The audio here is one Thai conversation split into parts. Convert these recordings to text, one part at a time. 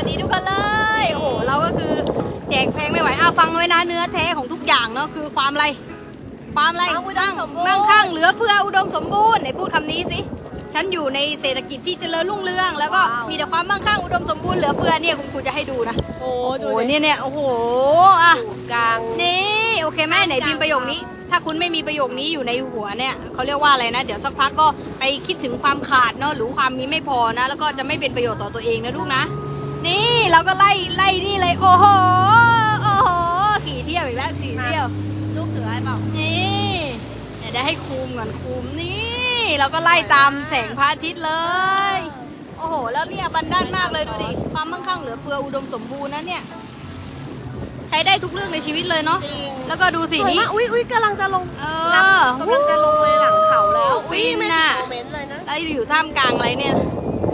วัสดีทุกคนเลย โอ้โห เราก็คือแจกเพลงไม่ไหวอ้าวฟังไว้นะเนื้อแท้ของทุกอย่างเนาะคือความอะไร ความอะไรความอุดมมั่งสมบูรณ์มั่งคั่งเหลือเฟืออุดมสมบูรณ์ไหนพูดคำนี้สิ ฉันอยู่ในเศรษฐกิจที่เจริญรุ่งเรือง แล้วก็มีแต่ความมั่งคั่งอุดมสมบูรณ์เหลือเฟือเนี่ยคุณครูจะให้ดูนะ โอ้โอ้ดูโหดิเนี่ยเนี่ยโอ้โหอะอยู่กลาง นี่ โอเคไหมไหนพิมพ์ประโยคนี้ ถ้าคุณไม่มีประโยคนี้อยู่ในหัวเนี่ยเขาเรียกว่าอะไรนะ เดี๋ยวสักพักก็ไปคิดถึงความขาดเนาะหรือความมีไม่พอนะ แล้วก็จะไม่เป็นประโยชน์ต่อตัวเองนะลูกนะ นี่เราก็ไล่ไล่นี่เลย โอ้โห โอ้โห ขี่เที่ยวอีกแล้วขี่เที่ยว ลูกเสือให้เปล่า นี่เดี๋ยวได้ให้คูมก่อนคูมนี่เราก็ไล่ตามแสงพระอาทิตย์เลย โอ้โห แล้วเนี่ยบันด้านมากเลยดูดิ ความมั่งคั่งเหลือเฟืออุดมสมบูรณ์นะเนี่ย ใช้ได้ทุกเรื่องในชีวิตเลยเนาะ จริง แล้วก็ดูสสีวยนี้มากอุ้ยอุ้ยกำลังจะลงเอหลังอกำลังจะลงเลยหลังเขาแล้วฟิอุ้ยนไม่น่ะโมเมนต์เลยนะแล้วอยู่ท่ามกลางอะไรเนี่ย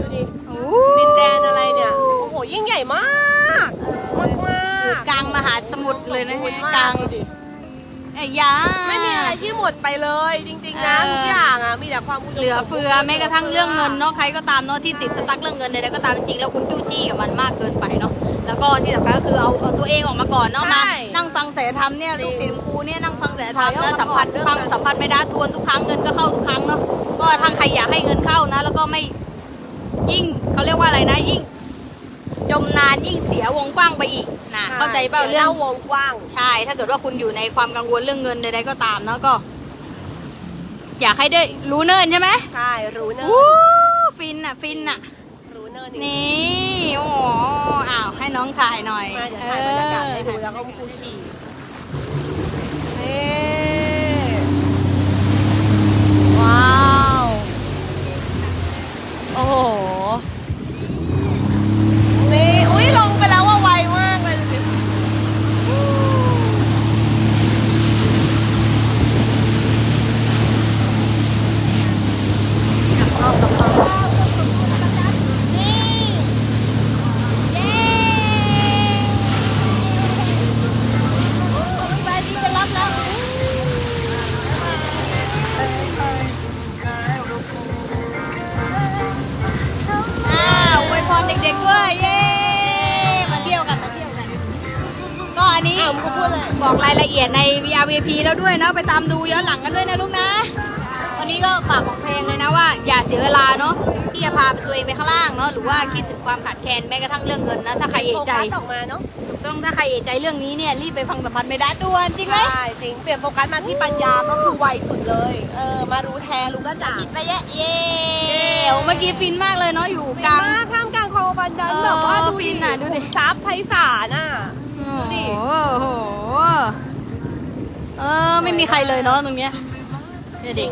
ดูดิ โอ้ดินแดนอะไรเนี่ยโอ้โห ยิ่งใหญ่มากมากมากกลางมหาสมุทรเลยนะสมบูรณ์มกลางดูดิไอ้ยาไม่มีอะไรที่หมดไปเลย จริง ๆ นะเออทุกอย่างอะมีแต่ความดมเหลือเฟือแม้กระทั่งเรื่องเงินเนาะใครก็ตามเนาะที่ติดสตั๊กเรื่องเงินใดๆก็ตามจริงๆแล้วคุณจู้จี้กับมันมากเกินไปเนาะแล้วก็ที่สำคัญก็คือเอาเอาตัวเองออกมาก่อนเนาะมานั่งฟังแสธรรมเนี่ยลูกศิษย์ครูเนี่ยนั่งฟังแสธรรมนะสัมผัสฟังสัมผัสไม่ได้ทวนทุกครั้งเงินก็เข้าทุกครั้งเนาะก็ถ้าใครอยากให้เงินเข้านะ แล้วก็ไม่ยิ่งเขาเรียกว่าอะไรนะ ยิ่ง จมนานยิ่งเสียวงกว้างไปอีกนะเข้าใจเปล่าเรื่องวงกว้าง ใช่ ถ้าเกิดว่าคุณอยู่ในความกังวลเรื่องเงินใดๆก็ตามเนาะก็ อยากให้ได้รู้เนินใช่ไหมใช่รู้เนินอู้ฟินอะฟินอะรู้เนินจริงนี่โอ้โหอ้าวให้น้องถ่ายหน่อยมาเดี๋ยวถ่ายบรรยากาศให้ดูแล้วก็คูขี่นี่ว้าวโอ้ ด็กๆด้วยเย้มาเที่ยวกันมาเที่ยวกัน ก็อันนี้อ้าวมึงพูดเลยบอกรายละเอียดใน VRVP แล้วด้วยเนาะไปตามดูย้อนหลังกันด้วยนะลูกนะ วันนี้ก็ฝากของเพลงเลยนะว่า อย่าเสียเวลาเนาะที่จะพาตัวเองไปข้างล่างเนาะหรือว่าคิดถึงความขาดแคลนแม้กระทั่งเรื่องเงินนะถ้าใครเอะใจโฟกัสออกมาเนาะถูกต้องถ้าใครเอะใจเรื่องนี้เนี่ยรีบไปฟังสัมพันธ์ไม่ได้ด่วนจริงไหมใช่จริงเปลี่ยนโฟกัสมาที่ปัญญาก็คือไวสุดเลย เออ มารู้แทนรู้ก็จ่าคิดไปเยอะเย้โอ้เมื่อกี้ฟินมากเลยเนาะอยู่กลาง มากท่าม กลางคลองบันดันเออแบบว่าดูฟินน่ะดูดิซับไพศาลน่ะ โอ้ดิโหเออไม่มีใครเลยเนาะตรงเนี้ยเนี่ยดิ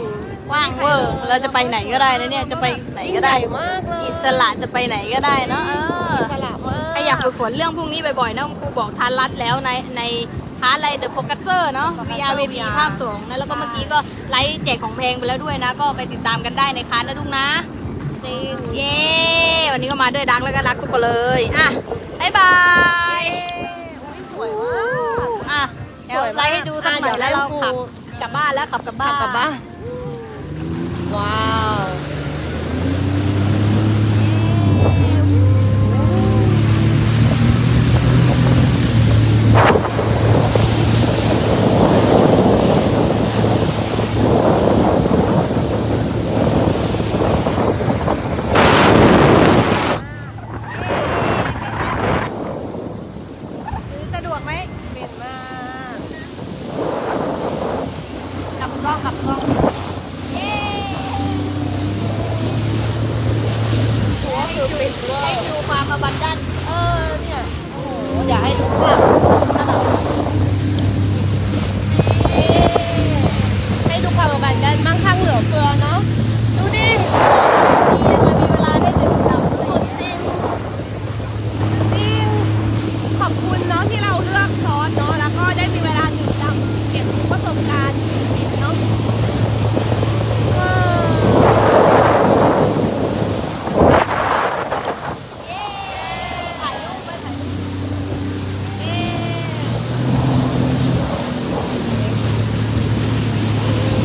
ว่างเวอร์เราจะไปไหนก็ได้นะเนี่ยจะไปไหนก็ได้ใหญ่มากเลย อิสระจะไปไหนก็ได้เนาะเออสละมากใครอยากฝึกฝนเรื่องพวกนี้บ่อยๆนะครูบอกทานรัดแล้วในในพาร์ทอะไร The Focuser เนาะ VRVP ภาพสองนะแล้วก็เมื่อกี้ก็ไลฟ์แจกของเพลงไปแล้วด้วยนะ ก็ไปติดตามกันได้ในคาสนะลูกนะ จริง เย้ วันนี้ก็มาด้วยดักแล้วก็รักทุกคนเลย อะบ๊ายบายสวยมากอะเดี๋ยวไลฟ์ให้ดูสักหน่อยแล้วเราขับกลับบ้านแล้วขับกลับบ้านกลับบ้านว้าว สะดวกไหม เป็นมากขับกล้องขับกล้องเย้หัวฟิวปิดให้ดูความอบันดันเออเนี่ยโอ้โหอยาให้ดูข้างหลังให้ดูความบันดันมั่งคั่งเหลือเฟือเนาะ ดูดิ ยังไม่มีเวลาได้ดื่มด่ำอะไรอย่างเงี้ย จริงขอบคุณเนาะที่เราเลือกซอสเนาะแล้วก็ได้มีเวลาดื่มด่ำเก็บประสบการณ์ชีวิตเนาะเออ เย้ถ่ายรูปไปถ่ายรูป เอ๊ะ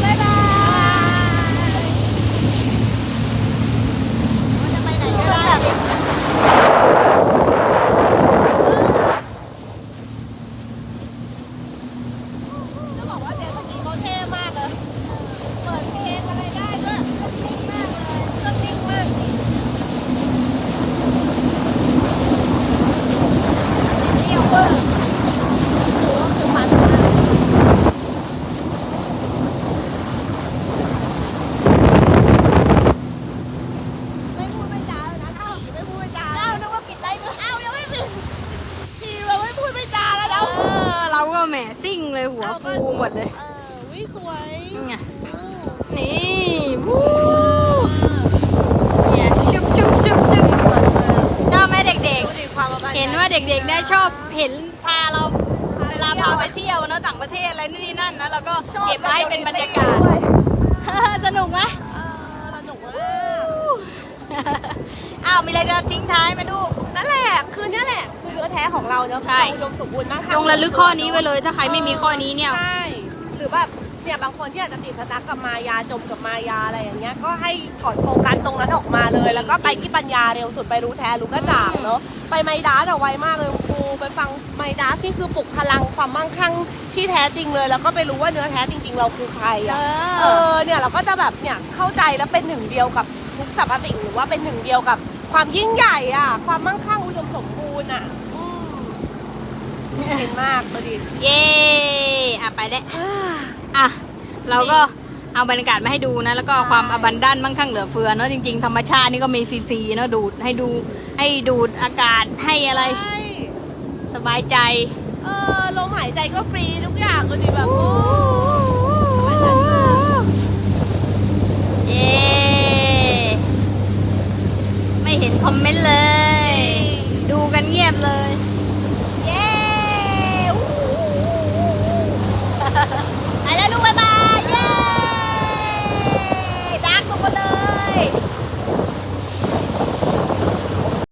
บ๊ายบาย ฟูหม ดเลยเออวิสวยนี่ไงนี่วู้เนี่ยชุบชุบชุบชุบชอบไหมเด็กดูดิความประมาณๆเห็นว่าเด็กๆได้ชอบเห็นพาเราเวลาพาไปเที่ยวเนอะต่างประเทศอะไรนี่นั่นนะแล้วก็เก็บมาให้เป็นบรรยากาศสนุกไหมเออสนุกมากอ้าวมีอะไรจะทิ้งท้ายไหมาดูนั่นแหละคือเนี่ยแหละคือเนื้อแท้ของเราเนาะใช่อุดมสมบูรณ์มากจงระลึกข้อนี้ไว้เลยถ้าใครไม่มีข้อนี้เนี่ยใช่ห รือแบบเนี่ยบางคนที่อาจจะติดสตั๊กกับมายาจมกับมายาอะไรอย่างเงี้ยก็ให้ถอนโฟกัสตรงนั้นออกมาเลย แล้วก็ไปที่ปัญญาเร็วสุดไปรู้แท้รู้กระจ่างเนาะไปไมดาสอะไวมากเลยครูไปฟังไมดาสที่คือปลุกพลังความมั่งคั่งที่แท้จริงเลย แล้วก็ไปรู้ว่าเนื้อแท้จริง ๆ เราคือใครเออะอเออเนี่ยเราก็จะแบบเนี่ยเข้าใจแล้วเป็นหนึ่งเดียวกับทุกสรรพสิ่งหรือว่าเป็นหนึ่งเดียวกับความยิ่งใหญ่อะ ความมั่งคั่งอุดมสมบูรณ์อะอืมเห็นมากประดิษฐ์เย้อะ ไปได้อะเราก็เอาบรรยากาศมาให้ดูนะ แล้วก็ความอบันดันมั่งคั่งเหลือเฟือเนอะจริง ๆ ธรรมชาตินี่ก็มีฟรีๆเนอะดูดให้ดูให้ดูดอากาศให้อะไร ใช่สบายใจ เออลมหายใจก็ฟรีทุกอย่างก็ดีแบบโอ้เย้ไม่เห็นคอมเมนต์เลยดูกันเงียบเลย